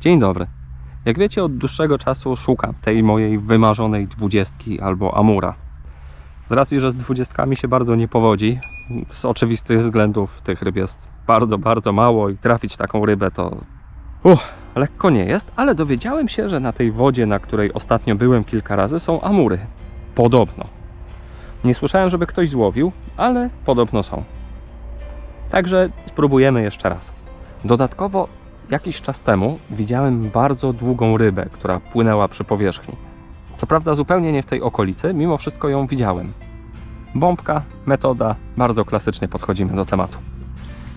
Dzień dobry. Jak wiecie, od dłuższego czasu szukam tej mojej wymarzonej dwudziestki albo Amura. Z racji, że z dwudziestkami się bardzo nie powodzi, z oczywistych względów tych ryb jest bardzo, bardzo mało i trafić taką rybę to lekko nie jest, ale dowiedziałem się, że na tej wodzie, na której ostatnio byłem kilka razy, są Amury. Podobno. Nie słyszałem, żeby ktoś złowił, ale podobno są. Także spróbujemy jeszcze raz. Dodatkowo jakiś czas temu widziałem bardzo długą rybę, która płynęła przy powierzchni. Co prawda zupełnie nie w tej okolicy, mimo wszystko ją widziałem. Bombka, metoda, bardzo klasycznie podchodzimy do tematu.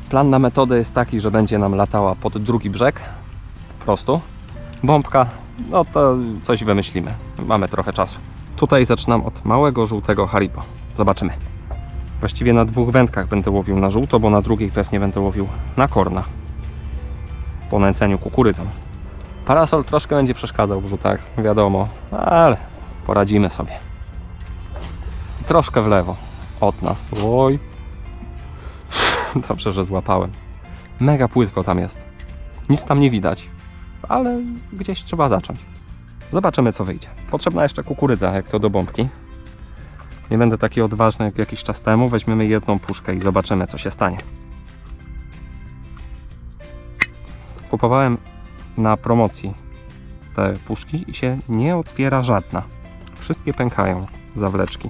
Plan na metodę jest taki, że będzie nam latała pod drugi brzeg, prostu. Bombka, no to coś wymyślimy. Mamy trochę czasu. Tutaj zaczynam od małego żółtego haribo. Zobaczymy. Właściwie na dwóch wędkach będę łowił na żółto, bo na drugiej pewnie będę łowił na korna. Po nęceniu kukurydzą. Parasol troszkę będzie przeszkadzał w rzutach, wiadomo, ale poradzimy sobie. Troszkę w lewo od nas. Oj. Dobrze, że złapałem. Mega płytko tam jest. Nic tam nie widać, ale gdzieś trzeba zacząć. Zobaczymy, co wyjdzie. Potrzebna jeszcze kukurydza, jak to do bombki. Nie będę taki odważny jak jakiś czas temu. Weźmiemy jedną puszkę i zobaczymy, co się stanie. Kupowałem na promocji te puszki i się nie otwiera żadna. Wszystkie pękają zawleczki.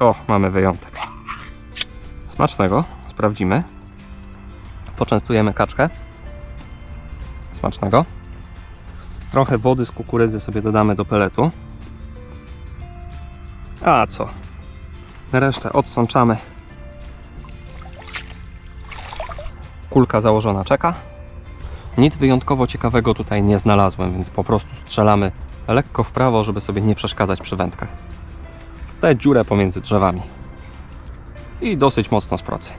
O, mamy wyjątek. Smacznego, sprawdzimy. Poczęstujemy kaczkę. Smacznego. Trochę wody z kukurydzy sobie dodamy do peletu. A co? Resztę odsączamy. Kulka założona czeka. Nic wyjątkowo ciekawego tutaj nie znalazłem, więc po prostu strzelamy lekko w prawo, żeby sobie nie przeszkadzać przy wędkach. Tę dziurę pomiędzy drzewami. I dosyć mocno z procy.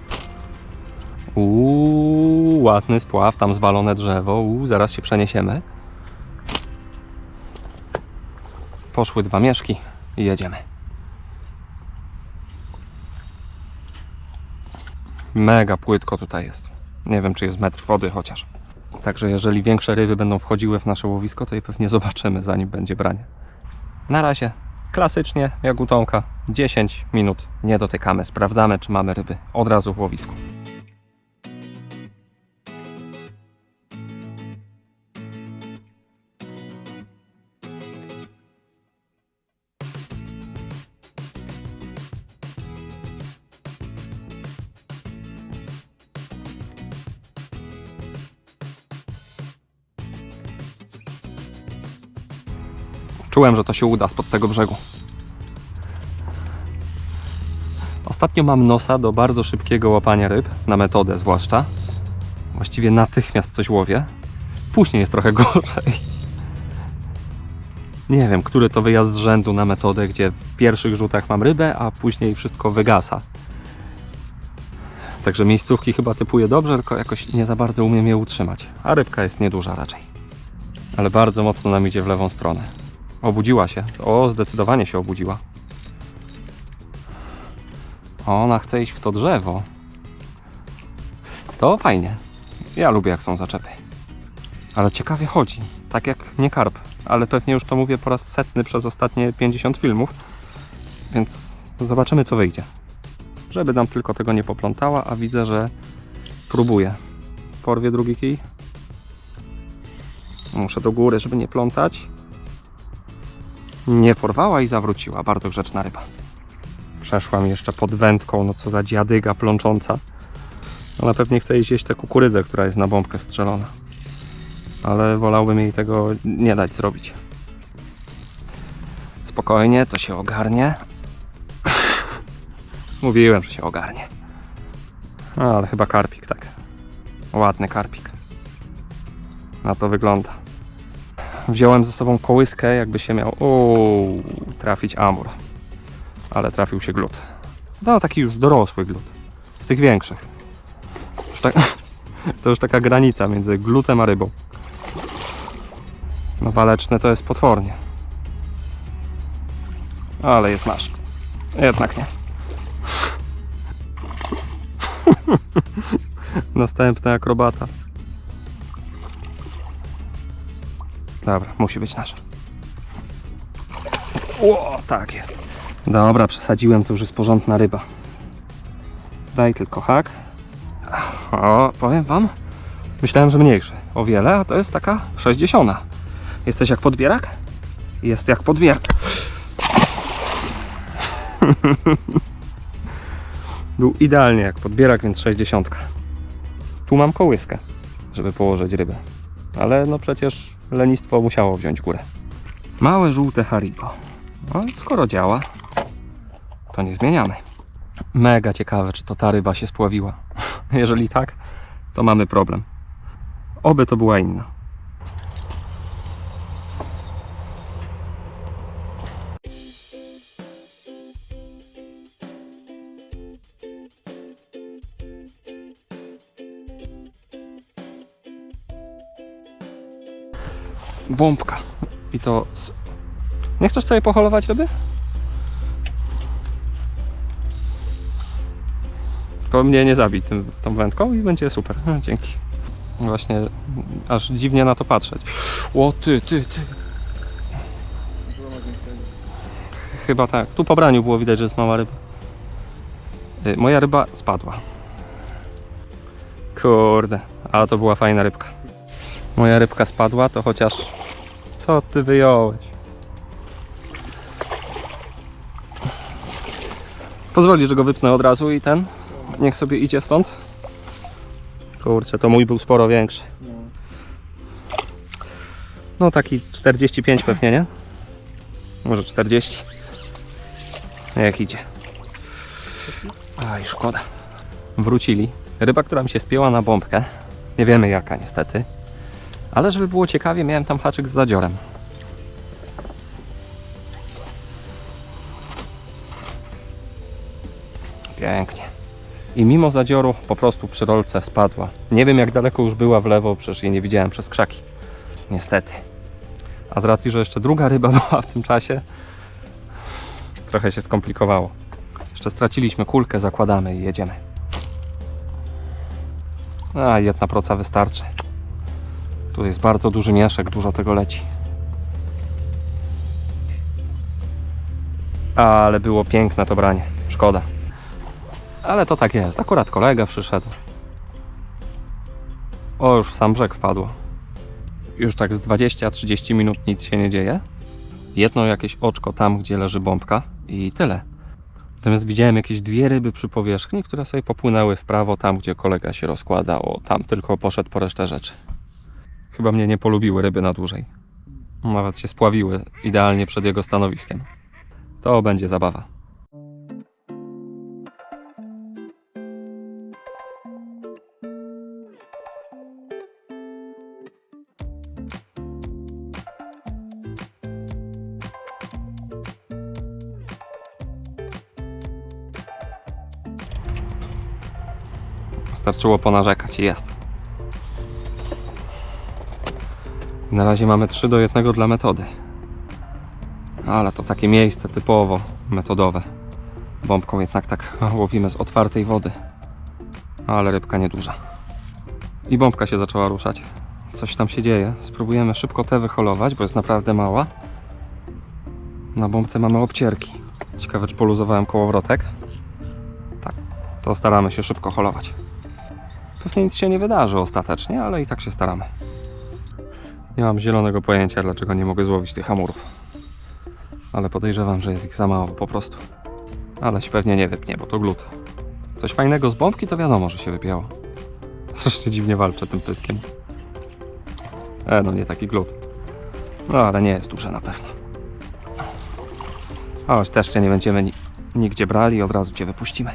Uuu, ładny spław, tam zwalone drzewo. Uuu, zaraz się przeniesiemy. Poszły dwa mieszki i jedziemy. Mega płytko tutaj jest. Nie wiem, czy jest metr wody chociaż. Także jeżeli większe ryby będą wchodziły w nasze łowisko, to je pewnie zobaczymy, zanim będzie branie. Na razie klasycznie, jak u Tomka, 10 minut nie dotykamy, sprawdzamy, czy mamy ryby od razu w łowisku. Czułem, że to się uda spod tego brzegu. Ostatnio mam nosa do bardzo szybkiego łapania ryb, na metodę zwłaszcza. Właściwie natychmiast coś łowię. Później jest trochę gorzej. Nie wiem, który to wyjazd z rzędu na metodę, gdzie w pierwszych rzutach mam rybę, a później wszystko wygasa. Także miejscówki chyba typuję dobrze, tylko jakoś nie za bardzo umiem je utrzymać. A rybka jest nieduża raczej. Ale bardzo mocno nam idzie w lewą stronę. Obudziła się. O, zdecydowanie się obudziła. Ona chce iść w to drzewo. To fajnie. Ja lubię jak są zaczepy. Ale ciekawie chodzi. Tak jak nie karp. Ale pewnie już to mówię po raz setny przez ostatnie 50 filmów. Więc zobaczymy co wyjdzie. Żeby nam tylko tego nie poplątała, a widzę, że próbuje. Porwie drugi kij. Muszę do góry, żeby nie plątać. Nie porwała i zawróciła. Bardzo grzeczna ryba. Przeszła mi jeszcze pod wędką, no co za dziadyga plącząca. Ona pewnie chce jeść tę kukurydzę, która jest na bombkę strzelona. Ale wolałbym jej tego nie dać zrobić. Spokojnie, to się ogarnie. Mówiłem, że się ogarnie. Ale chyba karpik, tak. Ładny karpik. Na to wygląda. Wziąłem ze sobą kołyskę, jakby się miał uuu, trafić amur. Ale trafił się glut. No, taki już dorosły glut. Z tych większych. Już tak, to już taka granica między glutem a rybą. No, waleczne to jest potwornie. Ale jest nasz. Jednak nie. Następny akrobata. Dobra, musi być nasza. O, tak jest. Dobra, przesadziłem, to już jest porządna ryba. Daj tylko hak. O, powiem wam, myślałem, że mniejszy. O wiele, a to jest taka 60. Jesteś jak podbierak? Jest jak podbierak. Był idealnie jak podbierak, więc 60. Tu mam kołyskę, żeby położyć rybę. Ale no przecież lenistwo musiało wziąć górę. Małe żółte haribo. No, skoro działa, to nie zmieniamy. Mega ciekawe, czy to ta ryba się spławiła. Jeżeli tak, to mamy problem. Oby to była inna. Bombka. I to. Z... Nie chcesz sobie poholować ryby? Tylko mnie nie zabij tym, tą wędką i będzie super. No, Dzięki. Właśnie aż dziwnie na to patrzeć. O ty, ty, ty. Chyba tak. Tu po braniu było widać, że jest mała ryba. Y, Moja ryba spadła. Kurde, ale to była fajna rybka. Moja rybka spadła, to chociaż. Co ty wyjąłeś? Pozwoli, że go wypnę od razu i ten. Niech sobie idzie stąd. Kurczę, to mój był sporo większy. No taki 45 pewnie, nie? Może 40. Jak idzie. Aj, szkoda. Wrócili. Ryba, która mi się spięła na bombkę. Nie wiemy jaka niestety. Ale żeby było ciekawie, miałem tam haczyk z zadziorem. Pięknie. I mimo zadzioru po prostu przy rolce spadła. Nie wiem jak daleko już była w lewo, przecież jej nie widziałem przez krzaki. Niestety. A z racji, że jeszcze druga ryba była w tym czasie, trochę się skomplikowało. Jeszcze straciliśmy kulkę, zakładamy i jedziemy. A, jedna proca wystarczy. Tu jest bardzo duży mieszek, dużo tego leci. Ale było piękne to branie. Szkoda. Ale to tak jest. Akurat kolega przyszedł. O, już w sam brzeg wpadło. Już tak z 20-30 minut nic się nie dzieje. Jedno jakieś oczko tam, gdzie leży bombka i tyle. Natomiast widziałem jakieś dwie ryby przy powierzchni, które sobie popłynęły w prawo tam, gdzie kolega się rozkłada. O, tam tylko poszedł po resztę rzeczy. Chyba mnie nie polubiły ryby na dłużej. Nawet się spławiły idealnie przed jego stanowiskiem. To będzie zabawa. Wystarczyło ponarzekać jest. Na razie mamy 3 do 1 dla metody. Ale to takie miejsce typowo metodowe. Bombką jednak tak łowimy z otwartej wody. Ale rybka nieduża. I bombka się zaczęła ruszać. Coś tam się dzieje. Spróbujemy szybko tę wyholować, bo jest naprawdę mała. Na bombce mamy obcierki. Ciekawe, czy poluzowałem kołowrotek. Tak, to staramy się szybko holować. Pewnie nic się nie wydarzy ostatecznie, ale i tak się staramy. Nie mam zielonego pojęcia, dlaczego nie mogę złowić tych hamurów. Ale podejrzewam, że jest ich za mało po prostu. Ale się pewnie nie wypnie, bo to glut. Coś fajnego z bombki to wiadomo, że się wypięło. Strasznie dziwnie walczę tym pyskiem. E, no nie taki glut. No ale nie jest duże na pewno. Chodź, też cię nie będziemy ni nigdzie brali, od razu cię wypuścimy.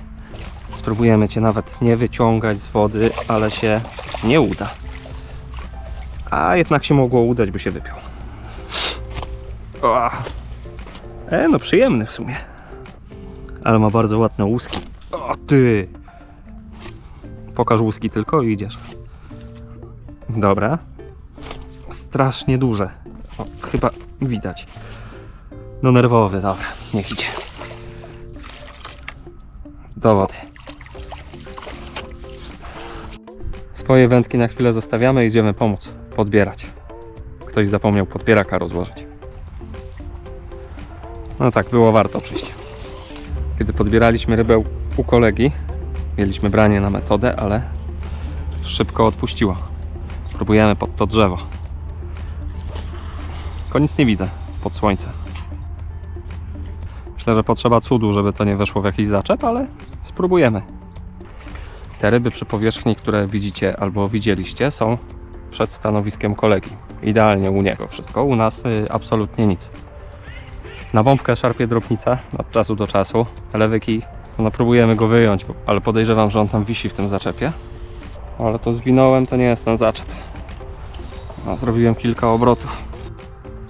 Spróbujemy cię nawet nie wyciągać z wody, ale się nie uda. A jednak się mogło udać, by się wypiął. O. E, no przyjemny w sumie. Ale ma bardzo ładne łuski. O ty! Pokaż łuski tylko i idziesz. Dobra. Strasznie duże. O, chyba widać. No nerwowy, dobra, niech idzie. Do wody. Swoje wędki na chwilę zostawiamy i idziemy pomóc podbierać. Ktoś zapomniał podbieraka rozłożyć. No tak, było warto przyjść. Kiedy podbieraliśmy rybę u kolegi, mieliśmy branie na metodę, ale szybko odpuściło. Próbujemy pod to drzewo. Tylko nic nie widzę pod słońce. Myślę, że potrzeba cudu, żeby to nie weszło w jakiś zaczep, ale spróbujemy. Te ryby przy powierzchni, które widzicie albo widzieliście, są przed stanowiskiem kolegi. Idealnie u niego wszystko, u nas y, absolutnie nic. Na bombkę szarpie drobnica od czasu do czasu. Lewy kij, no próbujemy go wyjąć, ale podejrzewam, że on tam wisi w tym zaczepie. Ale to zwinąłem, to nie jest ten zaczep. A, zrobiłem kilka obrotów.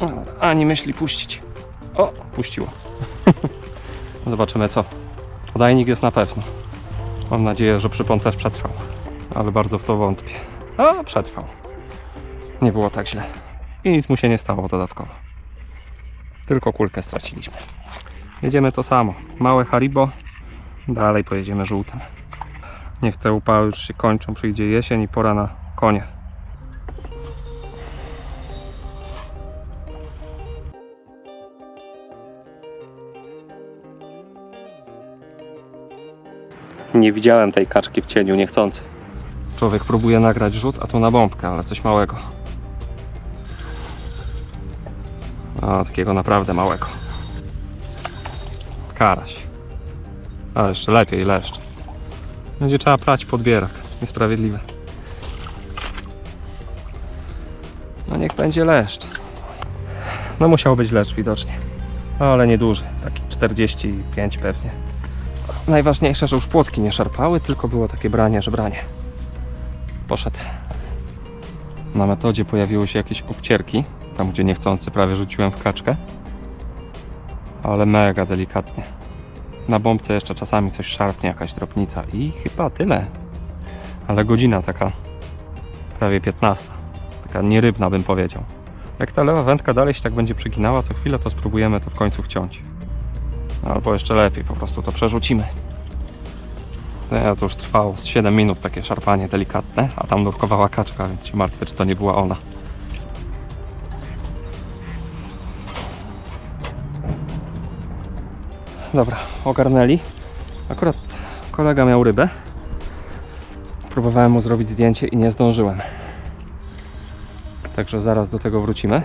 No, Ani myśli puścić. O, puściło. Zobaczymy co. Podajnik jest na pewno. Mam nadzieję, że przypon też przetrwał. Ale bardzo w to wątpię. A, przetrwał. Nie było tak źle. I nic mu się nie stało dodatkowo. Tylko kulkę straciliśmy. Jedziemy to samo. Małe Haribo. Dalej pojedziemy żółtym. Niech te upały już się kończą. Przyjdzie jesień i pora na konie. Nie widziałem tej kaczki w cieniu, niechcący. Człowiek próbuje nagrać rzut, a tu na bombkę, ale coś małego. A, takiego naprawdę małego. Karaś. A jeszcze lepiej, leszcz. Będzie trzeba prać podbierak. Niesprawiedliwe. No niech będzie leszcz. No musiał być leszcz widocznie. Ale nieduży, taki 45 pewnie. Najważniejsze, że już płotki nie szarpały, tylko było takie branie, że branie. Poszedł. Na metodzie pojawiły się jakieś obcierki, tam gdzie niechcący prawie rzuciłem w kaczkę. Ale mega delikatnie. Na bombce jeszcze czasami coś szarpnie, jakaś drobnica i chyba tyle. Ale godzina taka prawie 15. Taka nierybna bym powiedział. Jak ta lewa wędka dalej się tak będzie przyginała co chwilę, to spróbujemy to w końcu wciąć. Albo jeszcze lepiej, po prostu to przerzucimy. Nie, to już trwało z 7 minut takie szarpanie delikatne, a tam nurkowała kaczka, więc się martwię, czy to nie była ona. Dobra, ogarnęli. Akurat kolega miał rybę. Próbowałem mu zrobić zdjęcie i nie zdążyłem. Także zaraz do tego wrócimy.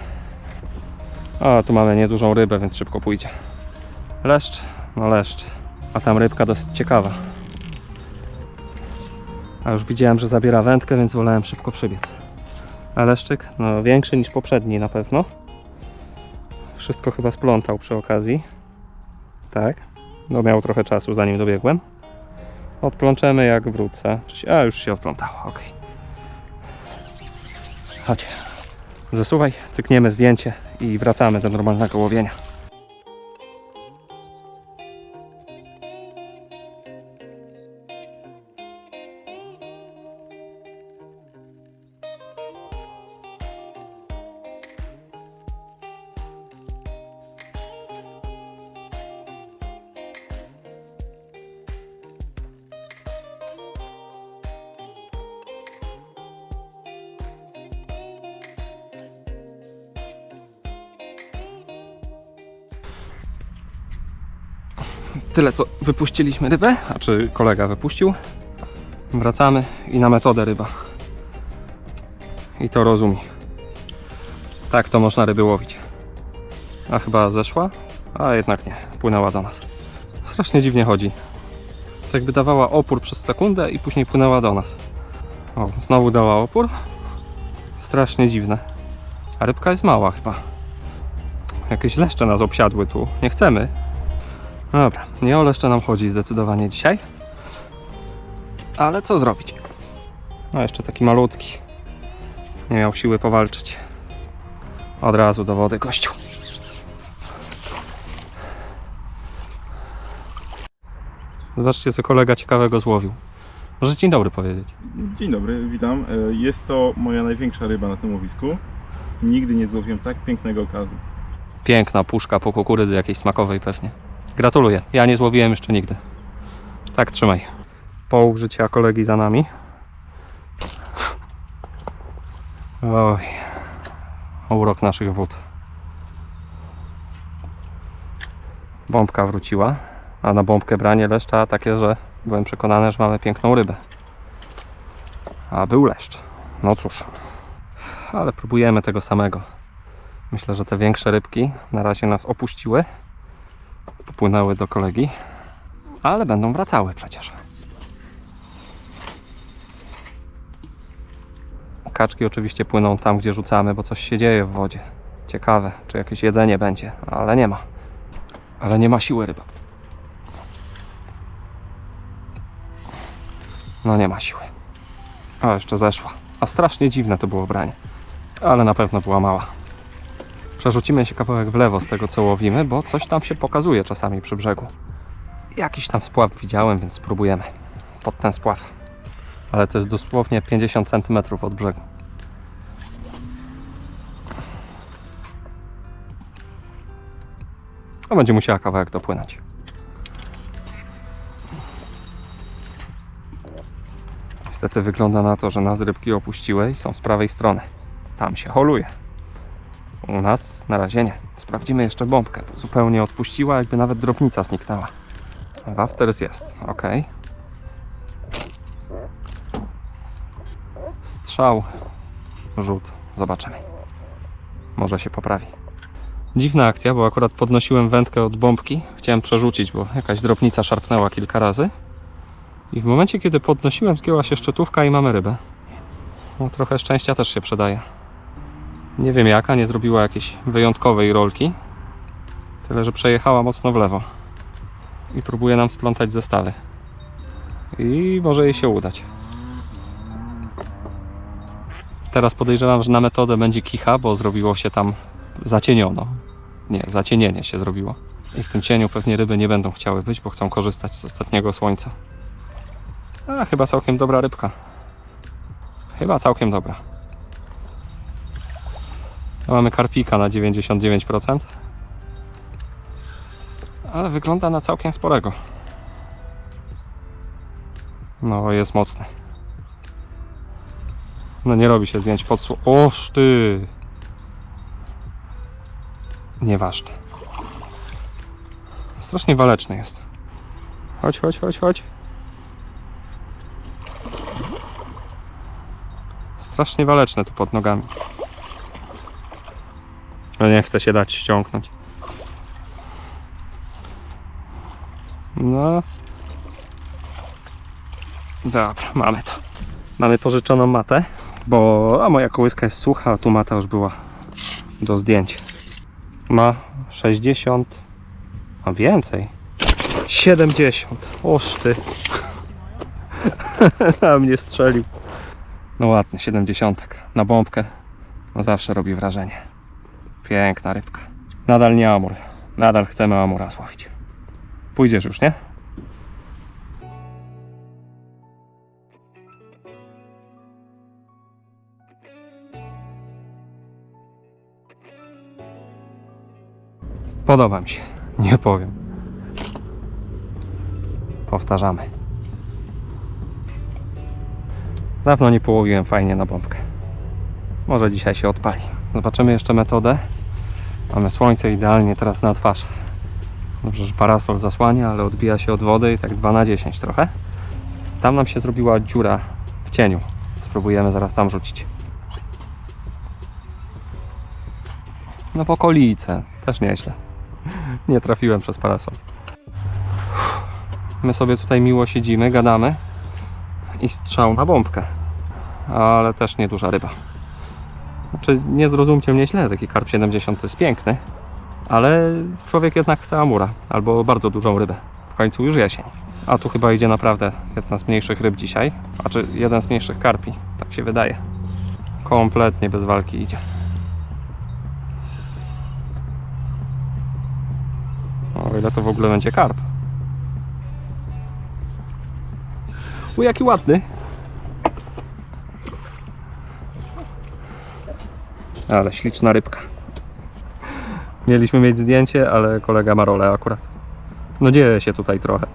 O, tu mamy niedużą rybę, więc szybko pójdzie. Leszcz? No leszcz. A tam rybka dosyć ciekawa. A już widziałem, że zabiera wędkę, więc wolałem szybko przybiec. A? No większy niż poprzedni na pewno. Wszystko chyba splątał przy okazji. Tak. No miał trochę czasu zanim dobiegłem. Odplączemy jak wrócę. A już się odplątało, ok. Chodź. Zasuwaj, cykniemy zdjęcie i wracamy do normalnego łowienia. Co wypuściliśmy rybę, a czy kolega wypuścił. Wracamy i na metodę ryba. I to rozumie. Tak to można ryby łowić. A chyba zeszła? A jednak nie, płynęła do nas. Strasznie dziwnie chodzi. Tak jakby dawała opór przez sekundę i później płynęła do nas. O, znowu dała opór. Strasznie dziwne. A rybka jest mała chyba. Jakieś leszcze nas obsiadły tu. Nie chcemy, Dobra, nie o leszcze nam chodzi zdecydowanie dzisiaj. Ale co zrobić? No jeszcze taki malutki. Nie miał siły powalczyć. Od razu do wody gościu. Zobaczcie co kolega ciekawego złowił. Może dzień dobry powiedzieć. Dzień dobry, witam. E, Jest to moja największa ryba na tym łowisku. Nigdy nie złowiłem tak pięknego okazu. Piękna puszka po kukurydzy jakiejś smakowej pewnie. Gratuluję. Ja nie złowiłem jeszcze nigdy. Tak, trzymaj. Połów życia kolegi za nami. Oj. urok naszych wód. Bombka wróciła, a na bombkę branie leszcza takie, że byłem przekonany, że mamy piękną rybę. A był leszcz. No cóż, ale próbujemy tego samego. Myślę, że te większe rybki na razie nas opuściły, popłynęły do kolegi, ale będą wracały przecież. Kaczki oczywiście płyną tam, gdzie rzucamy, bo coś się dzieje w wodzie. Ciekawe, czy jakieś jedzenie będzie, ale nie ma. Ale nie ma siły ryba. No nie ma siły. A jeszcze zeszła. A strasznie dziwne to było branie. Ale na pewno była mała. Przerzucimy się kawałek w lewo z tego co łowimy, bo coś tam się pokazuje czasami przy brzegu. Jakiś tam spław widziałem, więc spróbujemy. Pod ten spław. Ale to jest dosłownie 50 cm od brzegu. No będzie musiała kawałek dopłynąć. Niestety wygląda na to, że nas rybki opuściły i są z prawej strony. Tam się holuje. U nas na razie nie. Sprawdzimy jeszcze bombkę. bo Zupełnie odpuściła, jakby nawet drobnica zniknęła. Wafters jest, ok. Strzał, rzut, zobaczymy. Może się poprawi. Dziwna akcja, bo akurat podnosiłem wędkę od bombki. Chciałem przerzucić, bo jakaś drobnica szarpnęła kilka razy. I w momencie, kiedy podnosiłem, zgięła się szczytówka i mamy rybę. No, trochę szczęścia też się przydaje. Nie wiem jaka, nie zrobiła jakiejś wyjątkowej rolki. Tyle, że przejechała mocno w lewo. I próbuje nam splątać zestawy. I może jej się udać. Teraz podejrzewam, że na metodę będzie kicha, bo zrobiło się tam zacieniono. Nie, zacienienie się zrobiło. I w tym cieniu pewnie ryby nie będą chciały być, bo chcą korzystać z ostatniego słońca. A, chyba całkiem dobra rybka. Chyba całkiem dobra. A Mamy karpika na 99%. Ale wygląda na całkiem sporego. No, jest mocny. No nie robi się zdjęć pod sło... Nieważne. Strasznie waleczny jest. Chodź, chodź, chodź, chodź. Strasznie waleczne tu pod nogami. Ale nie chce się dać ściągnąć. No. Dobra, mamy to. Mamy pożyczoną matę, bo a moja kołyska jest sucha, a tu mata już była do zdjęcia. Ma 60, a więcej. 70. Oż ty. a mnie strzelił. No ładny, 70. Na bombkę. No zawsze robi wrażenie. Piękna rybka. Nadal nie amur. Nadal chcemy amura złowić. Pójdziesz już, nie? Podoba mi się. Nie powiem. Powtarzamy. Dawno nie połowiłem fajnie na bombkę. Może dzisiaj się odpali. Zobaczymy jeszcze metodę. Mamy słońce idealnie teraz na twarz. Dobrze, że parasol zasłania, ale odbija się od wody i tak 2 na 10 trochę. Tam nam się zrobiła dziura w cieniu. Spróbujemy zaraz tam rzucić. No w okolice. Też nieźle. Nie trafiłem przez parasol. My sobie tutaj miło siedzimy, gadamy i strzał na bombkę. Ale też nieduża ryba. Znaczy, nie zrozumcie mnie źle, taki karp 70 jest piękny, ale człowiek jednak chce amura albo bardzo dużą rybę. W końcu już jesień. A tu chyba idzie naprawdę jedna z mniejszych ryb dzisiaj, a czy jeden z mniejszych karpi, tak się wydaje. Kompletnie bez walki idzie. O ile to w ogóle będzie karp. U jaki ładny. Ale śliczna rybka. Mieliśmy mieć zdjęcie, ale kolega ma rolę akurat. No dzieje się tutaj trochę.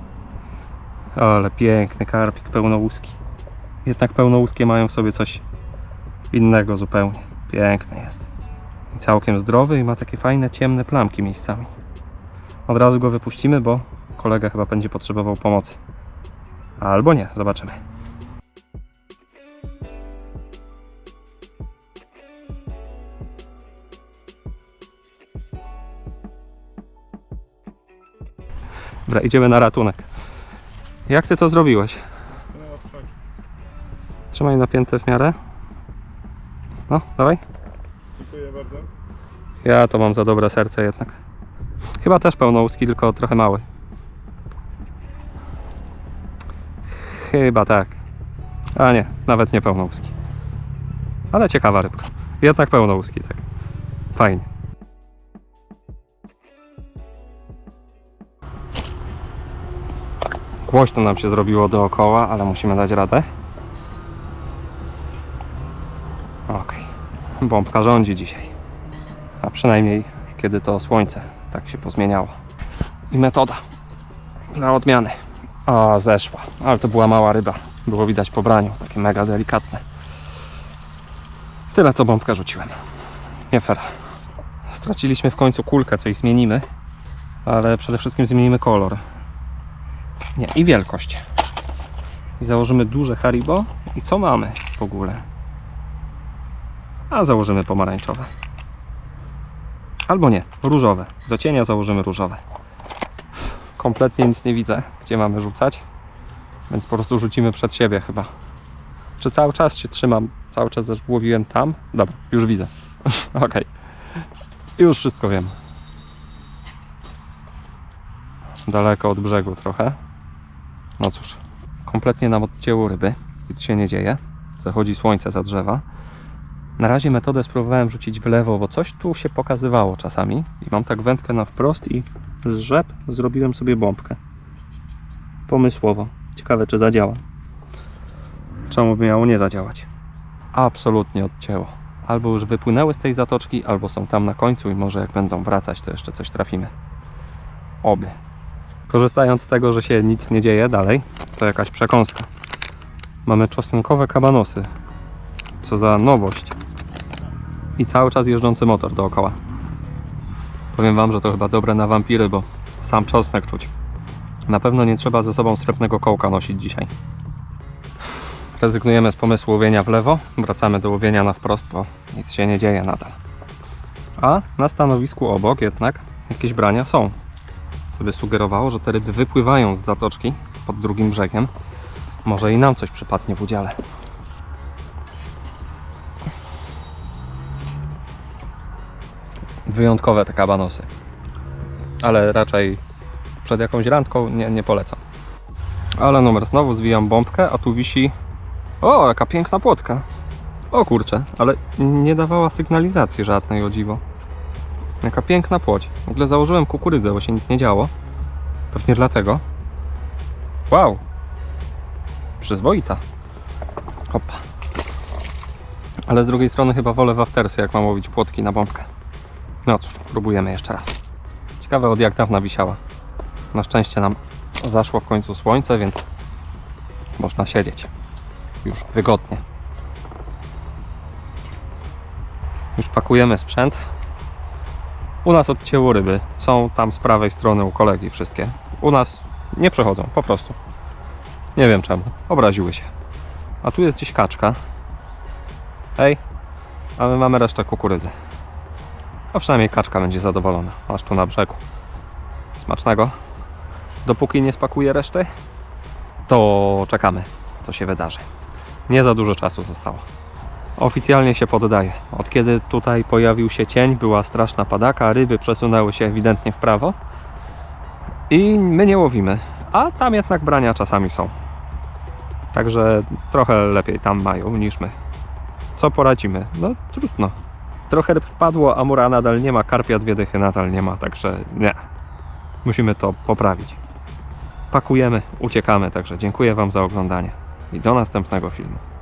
Ale piękny karpik pełnołuski. Jednak pełnołuskie mają w sobie coś innego zupełnie. Piękny jest. I całkiem zdrowy i ma takie fajne, ciemne plamki miejscami. Od razu go wypuścimy, bo kolega chyba będzie potrzebował pomocy. Albo nie, zobaczymy. Dobra, idziemy na ratunek. Jak ty to zrobiłeś? Trzymaj napięte w miarę. No, dawaj. Dziękuję bardzo. Ja to mam za dobre serce jednak. Chyba też pełnołuski, tylko trochę mały. Chyba tak. A nie, nawet nie pełnołuski. Ale ciekawa rybka. Jednak pełnołuski, tak. Fajnie. Głośno nam się zrobiło dookoła, ale musimy dać radę. Okej. Bombka rządzi dzisiaj. A przynajmniej kiedy to słońce tak się pozmieniało. I metoda dla odmiany. O, zeszła. Ale to była mała ryba. Było widać po braniu. Takie mega delikatne. Tyle co bombkę rzuciłem. Nie. Straciliśmy w końcu kulkę, coś zmienimy. Ale przede wszystkim zmienimy kolor. Nie, i wielkość. I założymy duże Haribo. I co mamy w ogóle? A założymy pomarańczowe. Albo nie, różowe. Do cienia założymy różowe. Kompletnie nic nie widzę, gdzie mamy rzucać. Więc po prostu rzucimy przed siebie chyba. Czy cały czas się trzymam? Cały czas łowiłem tam? Dobra, już widzę. Okej. Już wszystko wiem. Daleko od brzegu trochę. No cóż, kompletnie nam odcięło ryby. Nic się nie dzieje. Zachodzi słońce za drzewa. Na razie metodę spróbowałem rzucić w lewo, bo coś tu się pokazywało czasami. I mam tak wędkę na wprost i z rzep zrobiłem sobie bombkę. Pomysłowo. Ciekawe czy zadziała. Czemu by miało nie zadziałać? Absolutnie odcięło. Albo już wypłynęły z tej zatoczki, albo są tam na końcu i może jak będą wracać, to jeszcze coś trafimy. Oby. Korzystając z tego, że się nic nie dzieje dalej, to jakaś przekąska. Mamy czosnkowe kabanosy. Co za nowość i cały czas jeżdżący motor dookoła. Powiem Wam, że to chyba dobre na wampiry, bo sam czosnek czuć. Na pewno nie trzeba ze sobą srebrnego kołka nosić dzisiaj. Rezygnujemy z pomysłu łowienia w lewo, wracamy do łowienia na wprost, bo nic się nie dzieje nadal. A na stanowisku obok jednak jakieś brania są. Co by sugerowało, że te ryby wypływają z zatoczki pod drugim brzegiem. Może i nam coś przypadnie w udziale. wyjątkowe te kabanosy. Ale raczej przed jakąś randką nie, nie polecam. Ale numer znowu zwijam bombkę, a tu wisi. O, jaka piękna płotka. O kurczę, ale nie dawała sygnalizacji żadnej o dziwo. Jaka piękna płoć. W ogóle założyłem kukurydzę, bo się nic nie działo. Pewnie dlatego. Wow. Przyzwoita. Hopa. Ale z drugiej strony chyba wolę waftersy, jak mam łowić płotki na bombkę. No cóż, próbujemy jeszcze raz. Ciekawe od jak dawna wisiała. Na szczęście nam zaszło w końcu słońce, więc można siedzieć. Już wygodnie. Już pakujemy sprzęt. U nas odcięło ryby. Są tam z prawej strony u kolegi wszystkie. U nas nie przechodzą, po prostu. Nie wiem czemu. Obraziły się. A tu jest gdzieś kaczka. Hej. A my mamy resztę kukurydzy. A przynajmniej kaczka będzie zadowolona, aż tu na brzegu. Smacznego. Dopóki nie spakuje reszty, to czekamy, co się wydarzy. Nie za dużo czasu zostało. Oficjalnie się poddaje. Od kiedy tutaj pojawił się cień, była straszna padaka, ryby przesunęły się ewidentnie w prawo i my nie łowimy. A tam jednak brania czasami są. Także trochę lepiej tam mają niż my. Co poradzimy? No trudno. Trochę ryb wpadło, a mura nadal nie ma, karpia dwie dychy nadal nie ma, także nie. Musimy to poprawić. Pakujemy, uciekamy, także dziękuję Wam za oglądanie i do następnego filmu.